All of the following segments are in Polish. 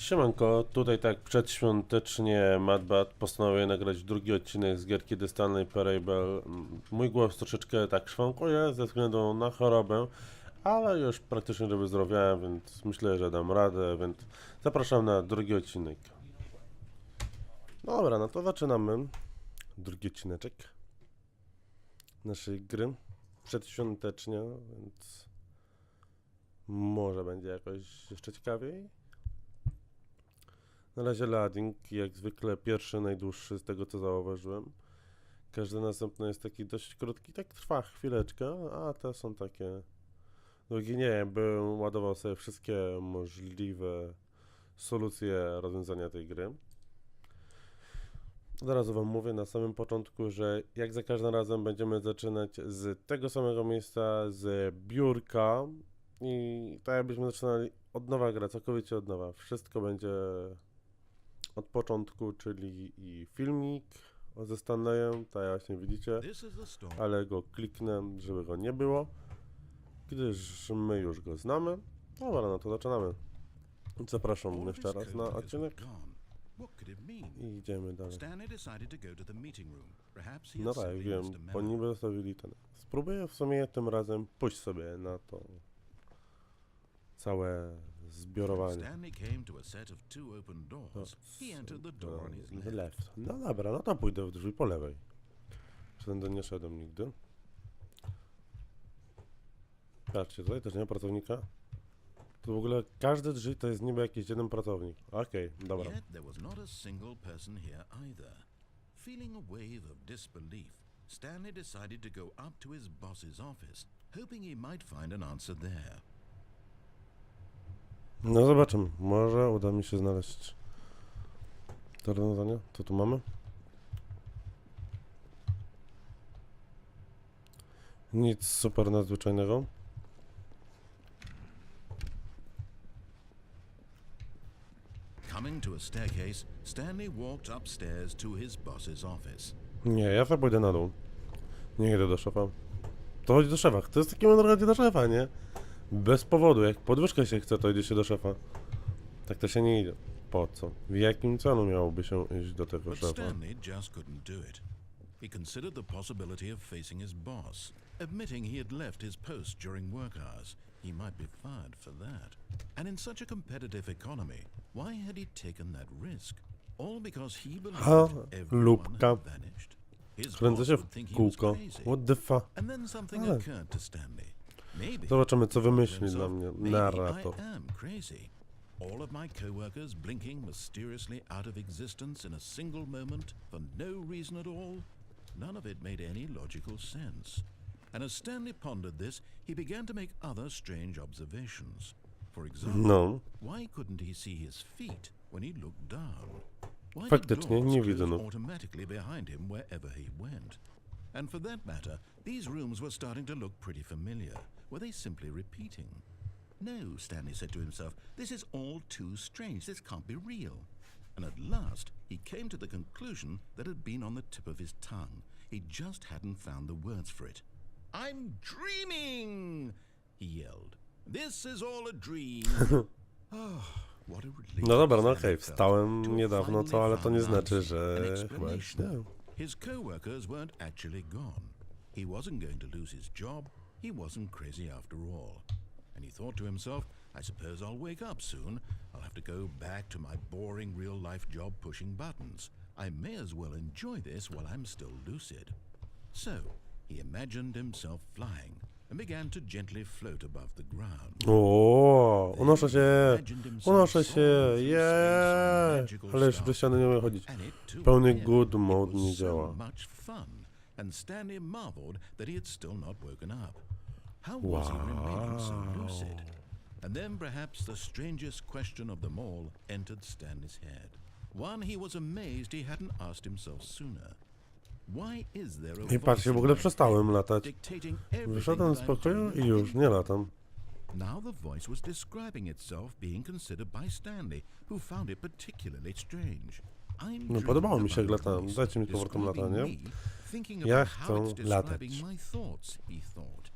Siemanko, tutaj tak przedświątecznie Madbat postanowił nagrać drugi odcinek z gierki The Stanley Parable. Mój głos troszeczkę tak szwankuje ze względu na chorobę, ale już praktycznie do wyzdrowiałem, więc myślę, że dam radę, więc zapraszam na drugi odcinek. Dobra, no to zaczynamy. Drugi odcineczek naszej gry. Przedświątecznie, więc może będzie jakoś jeszcze ciekawiej. Na razie loading, jak zwykle pierwszy, najdłuższy z tego co zauważyłem. Każdy następny jest taki dość krótki, tak trwa chwileczkę, a te są takie długie. Nie wiem, bym ładował sobie wszystkie możliwe solucje rozwiązania tej gry. Od razu wam mówię na samym początku, że jak za każdym razem będziemy zaczynać z tego samego miejsca, z biurka i tak jakbyśmy zaczynali od nowa gra, całkowicie od nowa. Wszystko będzie od początku, czyli i filmik ze Stanleyem, tak jak właśnie widzicie, ale go kliknę, żeby go nie było, gdyż my już go znamy. Dobra, no to zaczynamy. Zapraszam jeszcze raz na odcinek i idziemy dalej. No tak, wiem, bo niby zostawili ten. Spróbuję w sumie tym razem pójść sobie na to całe zbiorowanie. On his The left. No dobra, no to pójdę w drzwi po lewej. Przynajmniej nie szedłem nigdy. Patrzcie, tutaj też nie ma pracownika. To w ogóle każde drzwi to jest niby jakiś jeden pracownik. Okej, dobra. Yet there was not a single person here either. Feeling a wave of disbelief, Stanley decided to go up to his boss's office, hoping he might find an answer there. No zobaczymy. Może uda mi się znaleźć to rozwiązanie. Co tu mamy? Nic super nadzwyczajnego. Coming to a staircase, Stanley walked upstairs to his boss's office. Nie, ja sobie pójdę na dół. Nie idę do szefa. To chodzi do szefa. To jest taki mądry do szefa, nie? Bez powodu. Jak podwyżkę się chce, to idzie się do szefa. Tak to się nie idzie. Po co? W jakim celu miałoby się iść do tego But szefa? Stanley just couldn't do it. He considered the possibility of facing his boss, admitting he had left his post during work hours. He might be fired for that. And in such a competitive economy, why had he taken that risk? All because he believed Ha, everyone lubka. had vanished. His Kręcę boss się would w think he was kółko. crazy. What the fuck? And then something Ale- occurred to Stanley. Maybe Zobaczymy, co wymyśli dla mnie narrator. I am crazy. All of my coworkers blinking mysteriously out of existence in a single moment for no reason at all. None of it made any logical sense. And as Stanley pondered this, he began to make other strange observations. For example, No. why couldn't he see his feet when he looked down? Why did Faktycznie, nie widzę nóg. automatically behind him wherever he went? And for that matter, these rooms were starting to look pretty familiar. Were they simply repeating? No, Stanley said to himself, this is all too strange. This can't be real. And at last, he came to the conclusion that had been on the tip of his tongue. He just hadn't found the words for it. I'm dreaming! He yelled. This is all a dream. oh, what a relief. No dobra, no felt wstałem niedawno, co, ale to nie znaczy, że chyba nie. His co-workers weren't actually gone. He wasn't going to lose his job. He wasn't crazy after all. And he thought to himself, I suppose I'll wake up soon. I'll have to go back to my boring real-life job pushing buttons. I may as well enjoy this while I'm still lucid. So, he imagined himself flying and began to gently float above the ground. Oh, o, unoszę się, unoszę się, magical ale już do ściany nie umiem chodzić. Pełny good mode was nie so działa. much fun, and Stanley marveled that he had still not woken up. How was he remaining so lucid? And then perhaps the strangest question of them all entered Stanley's head. One he was amazed he hadn't asked himself sooner. Why is there a I patrzcie, w ogóle przestałem latać. Wyszedłem z pokoju i już nie latam. now the voice was describing itself being considered by Stanley, who found it particularly strange. No, podobało mi się, jak latałem. Dajcie mi powrotem latanie. Ja chcę latać. my thoughts, he thought.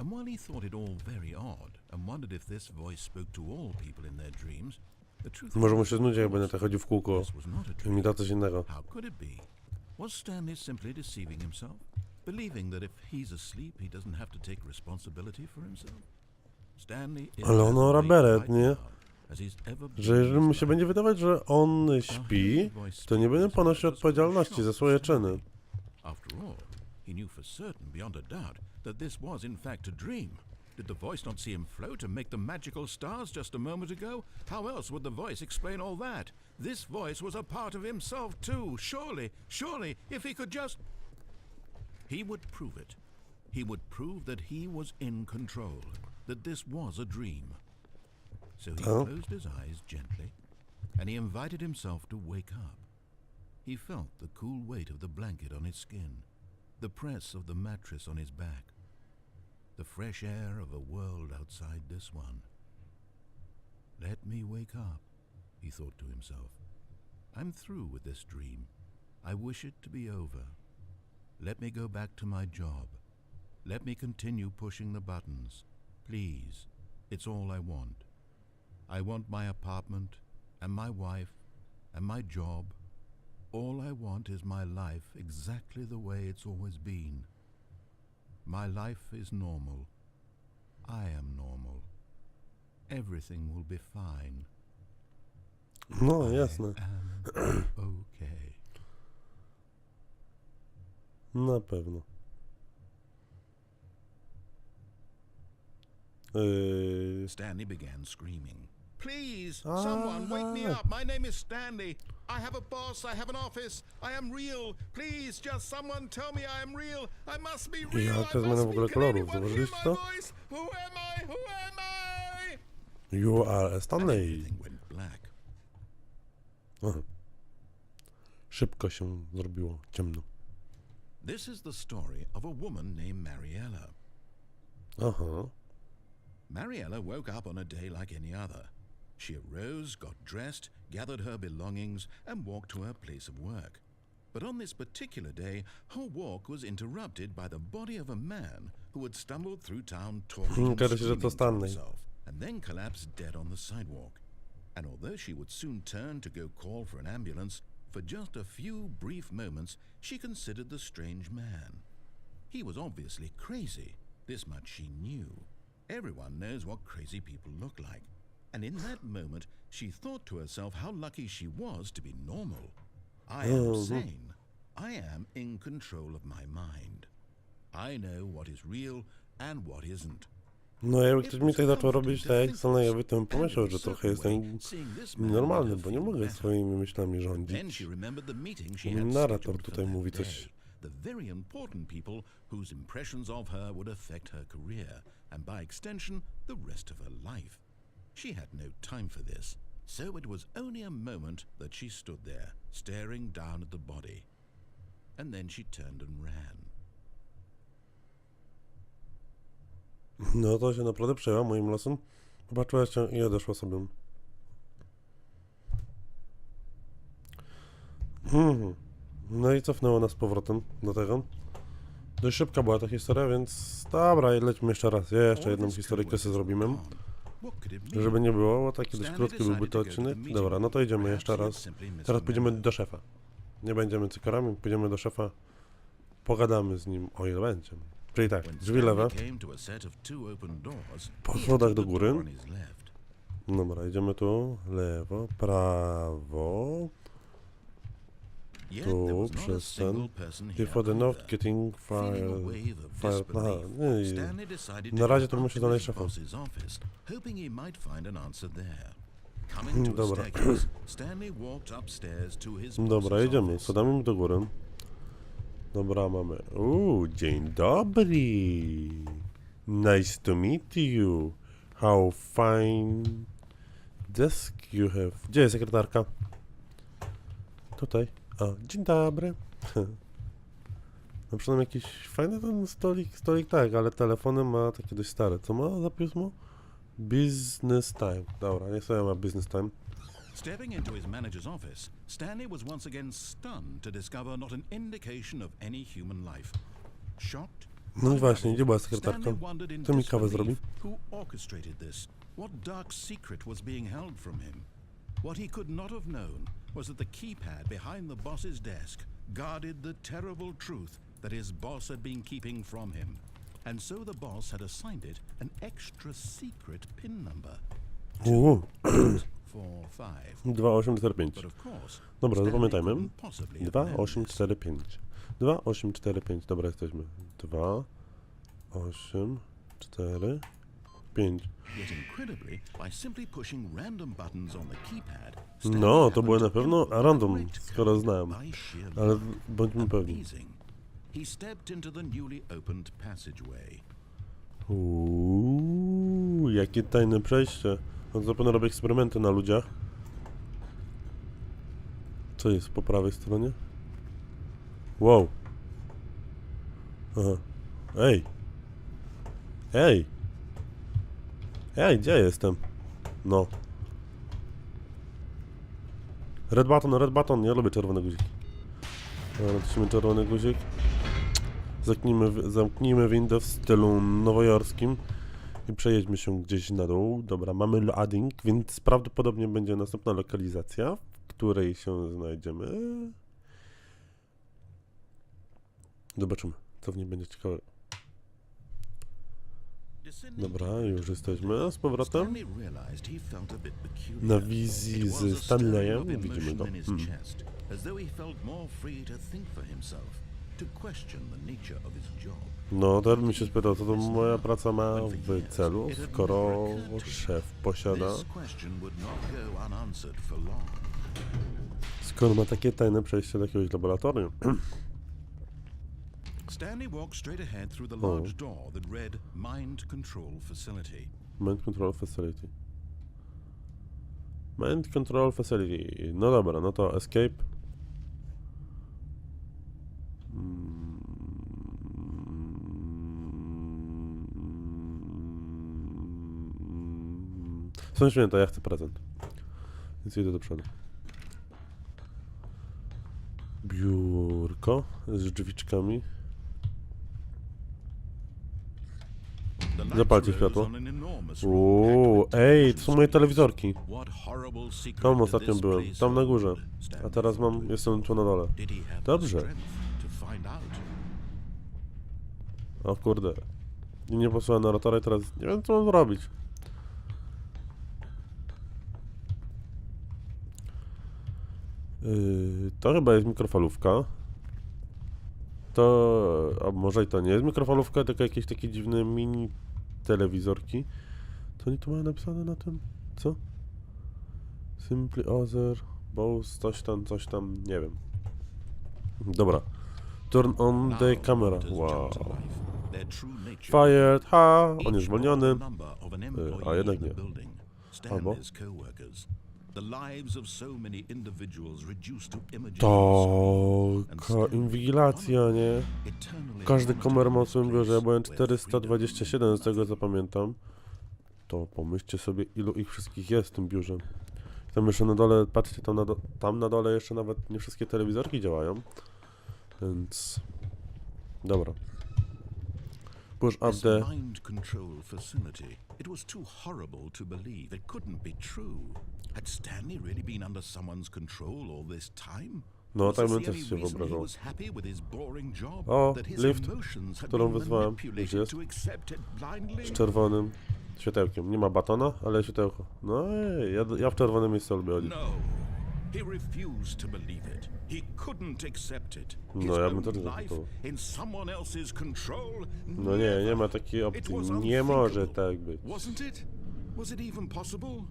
And while he thought it all very odd, and wondered if this voice spoke to all people in their dreams, The truth Może mu się jak będę tak chodził w kółko i mi da coś innego. How could it be? Was Stanley simply deceiving himself? Believing that if he's asleep, he doesn't have to take responsibility for himself? Stanley is Ale as Honora awake Beret, right nie? Że jeżeli mu się będzie wydawać, że on śpi, to nie będzie ponosił odpowiedzialności za swoje czyny. After all, he knew for certain, beyond a doubt, that this was in fact a dream. Did the voice not see him float and make the magical stars just a moment ago? How else would the voice explain all that? This voice was a part of himself too. Surely, surely, if he could just. He would prove it. He would prove that he was in control, that this was a dream. So he Oh. closed his eyes gently, and he invited himself to wake up. He felt the cool weight of the blanket on his skin, the press of the mattress on his back, the fresh air of a world outside this one. Let me wake up, he thought to himself. I'm through with this dream. I wish it to be over. Let me go back to my job. Let me continue pushing the buttons. Please, it's all I want. I want my apartment, and my wife, and my job. All I want is my life exactly the way it's always been. My life is normal. I am normal. Everything will be fine. No, I jasne. am okay. Na pewno. Yy, Stanley began screaming. Please, someone wake me Ah. up. My name is Stanley. I have a boss. I have an office. I am real. Please, just someone tell me I am real. I must be real. I must w ogóle be. Can kolorów, anyone hear my to? voice? Who am I? Who am I? you are Stanley. everything went black. Aha. Szybko się zrobiło ciemno. This is the story of a woman named Mariella. Aha. Mariella woke up on a day like any other. She arose, got dressed, gathered her belongings, and walked to her place of work. But on this particular day, her walk was interrupted by the body of a man who had stumbled through town talking and Okaże się, że to himself, and then collapsed dead on the sidewalk. And although she would soon turn to go call for an ambulance, for just a few brief moments she considered the strange man. He was obviously crazy. This much she knew. Everyone knows what crazy people look like. And in that moment, she thought to herself how lucky she was to be normal. I am Mhm. sane. I am in control of my mind. I know what is real and what isn't. No jakby ktoś mi tak zaczął robić tak jak Stanleyowi, to bym pomyślał, że trochę jestem normalny, bo nie mogę swoimi myślami rządzić. she remembered the meeting she had narrator tutaj mówi coś. The very important people whose impressions of her would affect her career and by extension the rest of her life. She had no time for this, so it was only a moment that she stood there, staring down at the body. And then she turned and ran. No to się naprawdę przejęła moim losem. Popatrzyła się i odeszła sobie. Mhm. No i cofnęło nas z powrotem do tego. Dość szybka była ta historia, więc dobra, lećmy jeszcze raz. Jeszcze jedną historyjkę sobie zrobimy. Żeby nie było, bo taki dość krótki byłby to odcinek. Dobra, no to idziemy jeszcze raz. Teraz pójdziemy do szefa. Nie będziemy cykorami, pójdziemy do szefa. Pogadamy z nim, o ile będzie. Czyli tak, drzwi lewe. Po schodach do góry. Dobra, idziemy tu, lewo, prawo. Was not a przez ten. person I here for the north either. getting fire. fire aha, nie, na to razie to muszę to znaleźć szefa. to dobra. to Dobra, jedziemy, schodami do góry. Dobra, mamy. Uuu, dzień dobry. Nice to meet you. How fine desk you have. Gdzie jest sekretarka? Tutaj. O, dzień dobry. No przynajmniej jakiś fajny ten stolik, stolik tak, ale telefony ma takie dość stare. Co ma za pismo? Business time. Dobra, niech sobie ma business time. Stepping into his manager's office, Stanley was once again stunned to discover not an indication of any human life. Shocked, No i właśnie, gdzie była sekretarka? Kto mi kawę zrobi? who orchestrated this. What dark secret was being held from him? What he could not have known was that the keypad behind the boss's desk guarded the terrible truth that his boss had been keeping from him. And so the boss had assigned it an extra secret pin number. Five. 2845. But of course, Dobra, zapamiętajmy. couldn't possibly have 2, known 8, this. 4, 5. 2, 8, 4, 5. Dobra, jesteśmy. 2, 8, 4, 5. Yet incredibly, by simply pushing random buttons on the keypad, Stanley No, to były na pewno random, skoro znałem. Ale bądźmy pewni. Uuu, jakie tajne przejście. On zapewne robi eksperymenty na ludziach. Co jest po prawej stronie? Wow. Aha. Ej. Ej. Ej, gdzie jestem? No. Red button, red button. Ja lubię czerwone guziki. Dobra, naciśnijmy czerwony guzik. Zamknijmy, zamknijmy windę w stylu nowojorskim i przejedźmy się gdzieś na dół. Dobra, mamy loading, więc prawdopodobnie będzie następna lokalizacja, w której się znajdziemy. Zobaczymy, co w niej będzie ciekawe. Dobra, już jesteśmy z powrotem. Na wizji z Stanleyem widzimy go. Hmm. No, teraz bym się spytał, co to moja praca ma w celu, skoro szef posiada, skoro ma takie tajne przejście do jakiegoś laboratorium. Stanley walked straight ahead through the large door that read Mind Control Facility. Mind Control Facility. Mind Control Facility. No dobra, no to escape. Są święta, ja chcę prezent. Więc idę do przodu. Biurko z drzwiczkami. The lights Zapalcie światło. Uuu, ej, to są moje telewizorki. Tam ostatnio byłem, tam na górze. A teraz mam, jestem tu na dole. Dobrze. O kurde. Nie posłałem narratora i teraz nie wiem co mam zrobić. Yy, to chyba jest mikrofalówka. To... A może i to nie jest mikrofalówka, tylko jakieś takie dziwne mini telewizorki. Co oni tu mają napisane na tym? Co? Simply Other, Bose, coś tam, coś tam, nie wiem. Dobra. Turn on the camera. Wow. to Fired, ha! On jest zwolniony. an a jednak nie. Albo? To inwigilacja, nie? Każdy komer ma w swoim biurze, ja byłem place where 427 z tego co pamiętam. To pomyślcie sobie ilu ich wszystkich jest w tym biurze. Tam jeszcze na dole, patrzcie tam na, do, tam na dole jeszcze nawet nie wszystkie telewizorki działają. Więc... Dobra. Push up the... mind control facility. It was too horrible to believe. It couldn't be true. Had Stanley really been under someone's control all this time? No, tak bym też się wyobrażał. O, lift, którą wezwałem. Już jest. Z czerwonym światełkiem. Nie ma batona, ale światełko. No ja, ja w czerwonym miejscu lubię chodzić. He refused to believe it. He couldn't accept it. His No, ja bym own też nie life zaakceptował. in someone else's control? No nie, nie ma takiej opcji. Nie może tak być. Wasn't it? Was it even possible?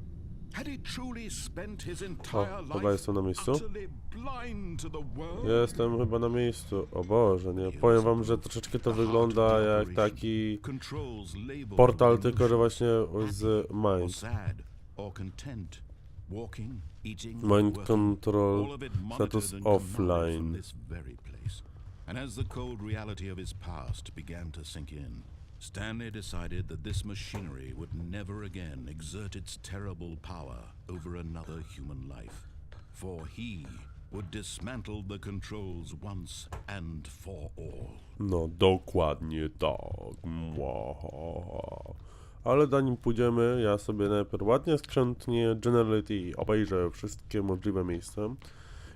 Had he truly spent his entire life jestem na miejscu. utterly blind to the world? Jestem chyba na miejscu. O Boże, nie. Powiem wam, że troszeczkę to wygląda jak taki Controls labeled portal, tylko że właśnie z Mind. sad, or content, walking, eating, Mind control all of status monitored and connived offline. this very place. And as the cold reality of his past began to sink in, Stanley decided that this machinery would never again exert its terrible power over another human life. For he would dismantle the controls once and for all. No, dokładnie tak. Mwahaha. Ale zanim pójdziemy, ja sobie najpierw ładnie skrzętnie Generality obejrzę wszystkie możliwe miejsca.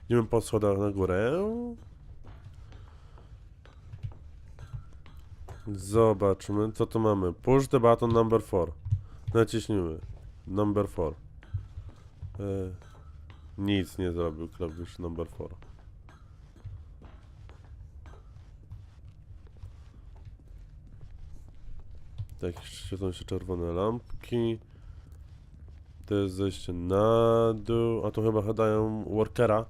Idziemy po schodach na górę. Zobaczmy, co tu mamy. Push the button number 4. Naciśnijmy. Number 4. E, nic nie zrobił klawisz number 4. Tak, świecą się czerwone lampki. To jest zejście na dół. A tu chyba dają workera.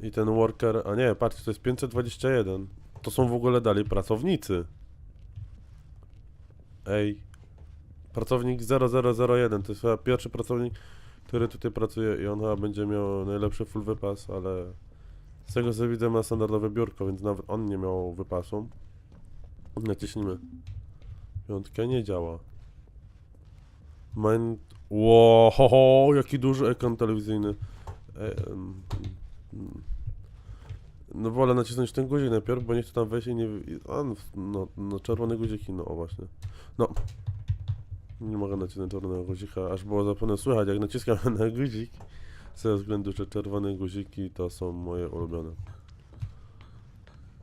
I ten worker. A nie, patrzcie, to jest 521. To są w ogóle dalej pracownicy. Ej. Pracownik 0001. To jest chyba pierwszy pracownik, który tutaj pracuje i on chyba będzie miał najlepszy full wypas, ale z tego co widzę ma standardowe biurko, więc nawet on nie miał wypasu. Naciśnijmy. Piątka nie działa. Mind... Ło, ho, ho, jaki duży ekran telewizyjny. E, mm. no wolę nacisnąć ten guzik najpierw, bo nie chcę tam wejść i nie... A, no, no, no czerwone guziki, no o właśnie. No. Nie mogę nacisnąć czerwonego guzika, aż było zapewne słychać jak naciskam na guzik. Z tego względu, że czerwone guziki to są moje ulubione.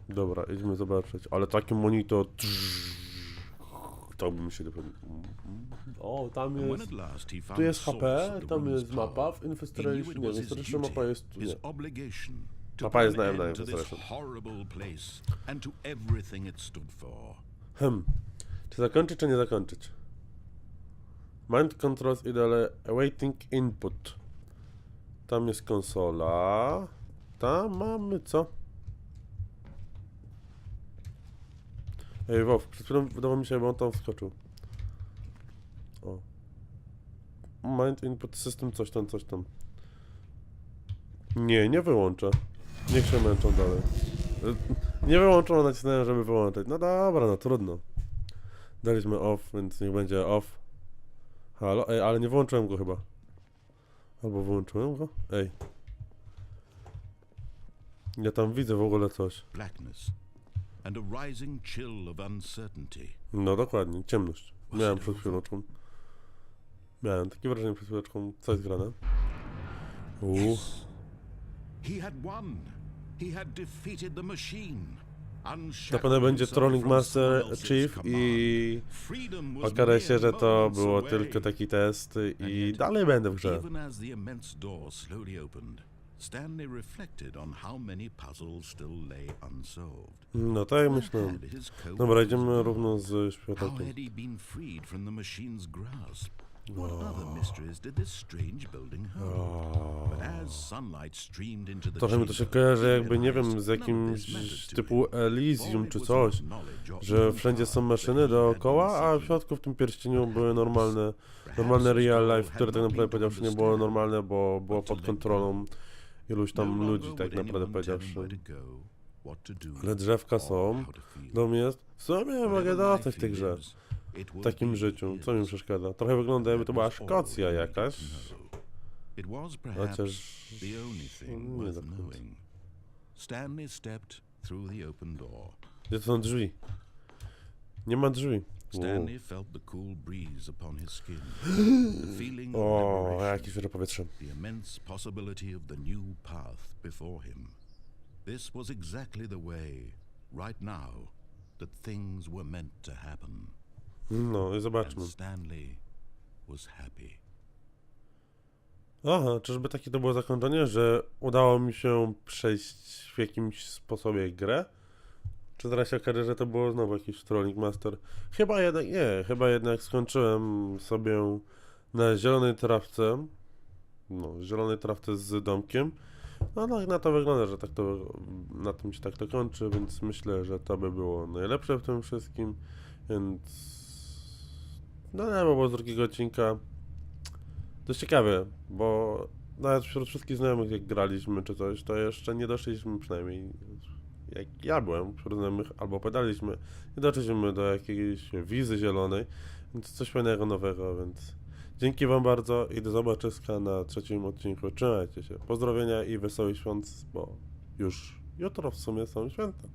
Dobra, idźmy zobaczyć. Ale taki monitor... To bym się dopiero... O, tam jest... Tu jest HP, tam jest mapa, w Infestation nie, Infestation mapa jest nie. Mapa jest na- Infestation. for. Hmm. Czy zakończyć, czy nie zakończyć? Mind controls ideal awaiting input. Tam jest konsola. Tam mamy co? Ej, Wow, przed chwilą wydawało mi się, że on tam wskoczył. O. Mind input system, coś tam, coś tam. Nie, nie wyłączę. Niech się męczą dalej. Y, Nie wyłączą, nacisnąłem, żeby wyłączyć. No dobra, no trudno. Daliśmy off, więc niech będzie off. Halo? Ej, ale nie wyłączyłem go chyba. Albo wyłączyłem go? Ej. Ja tam widzę w ogóle coś. Blackness and a rising chill of uncertainty. No dokładnie, ciemność. Miałem przed chwileczką. Miałem takie wrażenie przed chwileczką. Co jest grane? Uuu. He had won. He had defeated the machine. To pewno będzie Trolling Master Chief i okaże się, że to było tylko taki test i dalej będę w grze. Stanley reflected on how many puzzles still lay unsolved. No tak coat Dobra, idziemy równo z How światełkiem. had he been freed from the machine's grasp? What other mysteries did this strange building hold? But as sunlight streamed into the Trochę mi to się chamber, kojarzy jakby, nie wiem, z jakimś typu. Elysium czy coś, że wszędzie są maszyny dookoła, a w środku w tym pierścieniu były normalne, normalne real life, które tak naprawdę powiedziawszy nie było normalne, bo było pod kontrolą iluś No tam longer ludzi, tak naprawdę powiedziawszy. Ale drzewka są, jest, w sumie mogę dostać he grze. W takim życiu, co mi przeszkadza? Trochę wygląda jakby to była Szkocja jakaś, chociaż nie do. Stanley stepped through the open door. Gdzie to są drzwi? Nie ma drzwi. Stanley felt the cool breeze upon his skin, the feeling of O, jakie świeże powietrze. the immense possibility of the new path before him. This was exactly the way, right now, that things were meant to happen. No i And zobaczmy. Stanley was happy. Aha, czyżby takie to było zakończenie, że udało mi się przejść w jakimś sposobie grę? Czy zaraz się okaże, że to było znowu jakiś Trolling Master? Chyba jednak nie, chyba jednak skończyłem sobie na zielonej trawce. No, zielonej trawce z domkiem. No, no na to wygląda, że tak to, na tym się tak to kończy, więc myślę, że to by było najlepsze w tym wszystkim, więc no nie, z drugiego odcinka dość ciekawe, bo nawet wśród wszystkich znajomych, jak graliśmy czy coś, to jeszcze nie doszliśmy przynajmniej, jak ja byłem wśród znajomych, albo pedaliśmy, nie doszliśmy do jakiejś wizy zielonej, więc coś fajnego, nowego, więc dzięki wam bardzo i do zobaczyska na trzecim odcinku. Trzymajcie się, pozdrowienia i wesołych świąt, bo już jutro w sumie są święta.